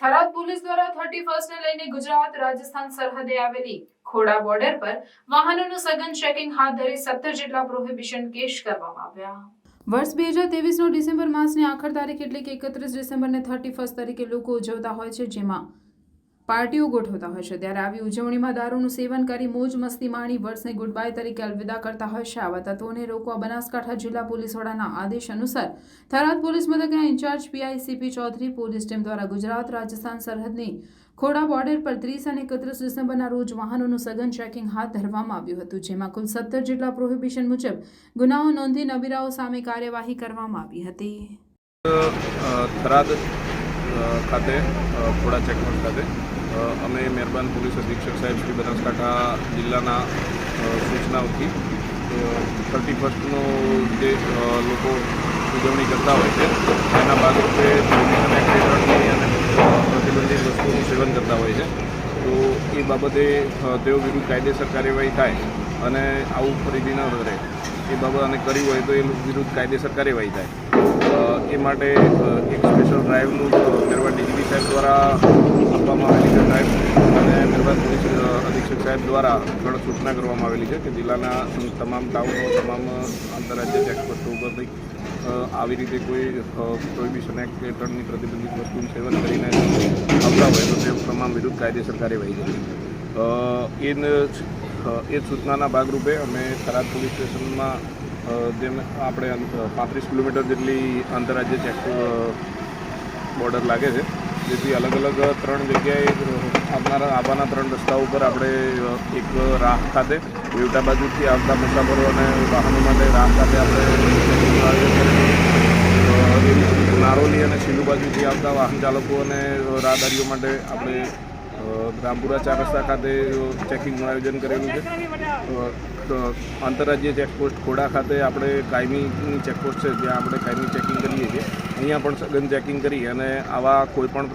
Tharad police દ્વારા thirty ફર્સ્ટને લઈને ગુજરાત, રાજસ્થાન સરહદે આવેલી ખોડા બોર્ડર પર વાહનોનું સઘન ચેકિંગ હાથ ધરી સત્તર જેટલા પ્રોહિબિશન કેસ કરવામાં આવ્યા. વર્ષ બે હજાર ત્રેવીસનો ડિસેમ્બર માસની આખર તારીખ એટલે કે એકત્રીસ ડિસેમ્બરને થર્ટી ફર્સ્ટ તરીકે લોકો ઉજવતા હોય છે, જેમાં પાર્ટીઓ ગોઠવતા હોય છે. ત્યારે આવી ઉજવણીમાં દારૂનું સેવન કરી મોજ મસ્તી માણી વર્ષને ગુડ બાય તરીકે અલવિદા કરતા હોય છે. આવા તત્વોને રોકવા બનાસકાંઠા જિલ્લા પોલીસ વડાના આદેશ અનુસાર થરાદ પોલીસ મથકના incharge PICP Chaudhary police team દ્વારા ગુજરાત રાજસ્થાન સરહદની ખોડા બોર્ડર પર ત્રીસ અને એકત્રીસ ડિસેમ્બરના રોજ વાહનોનું સઘન ચેકિંગ હાથ ધરવામાં આવ્યું હતું, જેમાં કુલ સત્તર જેટલા પ્રોહિબિશન મુજબ ગુનાઓ નોંધી નબીરાઓ સામે કાર્યવાહી કરવામાં આવી હતી. થરાદ ખાતે ખોડા ચેકપોસ્ટ ખાતે. અમે મહેરબાન પોલીસ અધિક્ષક સાહેબ શ્રી બનાસકાંઠા જિલ્લાના સૂચનાઓથી થર્ટી ફર્સ્ટનો જે લોકો ઉજવણી કરતા હોય છે, એના ભાગરૂપે અને પ્રતિબંધિત વસ્તુઓનું સેવન કરતા હોય છે, તો એ બાબતે તેઓ વિરુદ્ધ કાયદેસર કાર્યવાહી થાય અને આવું ફરીથી ન રહે એ બાબત અને કરી હોય તો એ વિરુદ્ધ કાયદેસર કાર્યવાહી થાય. અ, માટે એક સ્પેશિયલ ડ્રાઈવનું મેરવા ડીજીપી સાહેબ દ્વારા આપવામાં આવેલી છે ડ્રાઈવ અને મેરવા પોલીસ અધિક્ષક સાહેબ દ્વારા ઘણા સૂચના કરવામાં આવેલી છે કે જિલ્લાના તમામ ટાઉનો તમામ આંતરરાજ્ય ચેકપોસ્ટો ઉપરથી અ, આવી રીતે કોઈ પ્રોહિબિશન એક્ટ હેઠળની પ્રતિબંધિત વસ્તુનું સેવન કરીને આવતા હોય તો તે તમામ વિરુદ્ધ કાયદેસર કાર્યવાહી કરી એ એ સૂચનાના ભાગરૂપે અમે થરાદ પોલીસ સ્ટેશનમાં જેમ આપણે પાંત્રીસ કિલોમીટર જેટલી આંતરરાજ્ય ચેક બોર્ડર લાગે છે. જેથી અલગ અલગ ત્રણ જગ્યાએ આવનારા, આવવાના ત્રણ રસ્તા ઉપર આપણે એક રાહ ખાતે વિવટા બાજુથી આવતા મુસાફરો અને વાહનો માટે રાહ ખાતે આપણે નારોલી અને શીલુ બાજુથી આવતા વાહન ચાલકો અને રાહદારીઓ માટે આપણે રામપુરા ચાર રસ્તા ખાતે ચેકિંગનું આયોજન કરેલું છે. આંતરરાજ્ય ચેકપોસ્ટ ખોડા ખાતે આપણે કાયમીની ચેકપોસ્ટ છે, જ્યાં આપણે કાયમી ચેકિંગ કરીએ છીએ. અહીંયા પણ સઘન ચેકિંગ કરી અને આવા કોઈપણ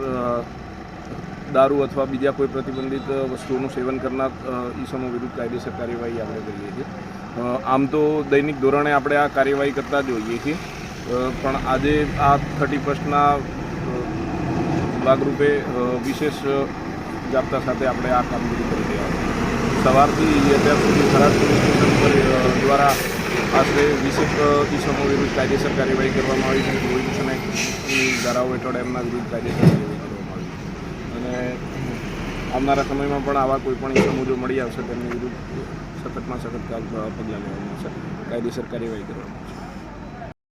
દારૂ અથવા બીજા કોઈ પ્રતિબંધિત વસ્તુઓનું સેવન કરનાર ઈસમો વિરુદ્ધ કાયદેસર કાર્યવાહી આપણે કરીએ છીએ. આમ તો દૈનિક ધોરણે આપણે આ કાર્યવાહી કરતા જ હોઈએ છીએ. પણ આજે આ થર્ટી ફર્સ્ટના ભાગરૂપે વિશેષ જાપ્તા સાથે આપણે આ કામગીરી કરી રહ્યા સવારથી અત્યાર સુધી થરાદ પોલીસ સ્ટેશન પર દ્વારા આશરે વીસેક અ, ઈસમો વિરુદ્ધ કાયદેસર કાર્યવાહી કરવામાં આવી છે. પ્રોહિબિશન એક્ટની ધારાઓ હેઠળ એમના વિરુદ્ધ કાયદેસર કાર્યવાહી કરવામાં આવી અને આવનારા સમયમાં પણ આવા કોઈપણ ઇસમો જો મળી આવશે તેમની વિરુદ્ધ સખતમાં સખત પગલાં લેવામાં આવશે. કાયદેસર કાર્યવાહી કરવામાં આવશે.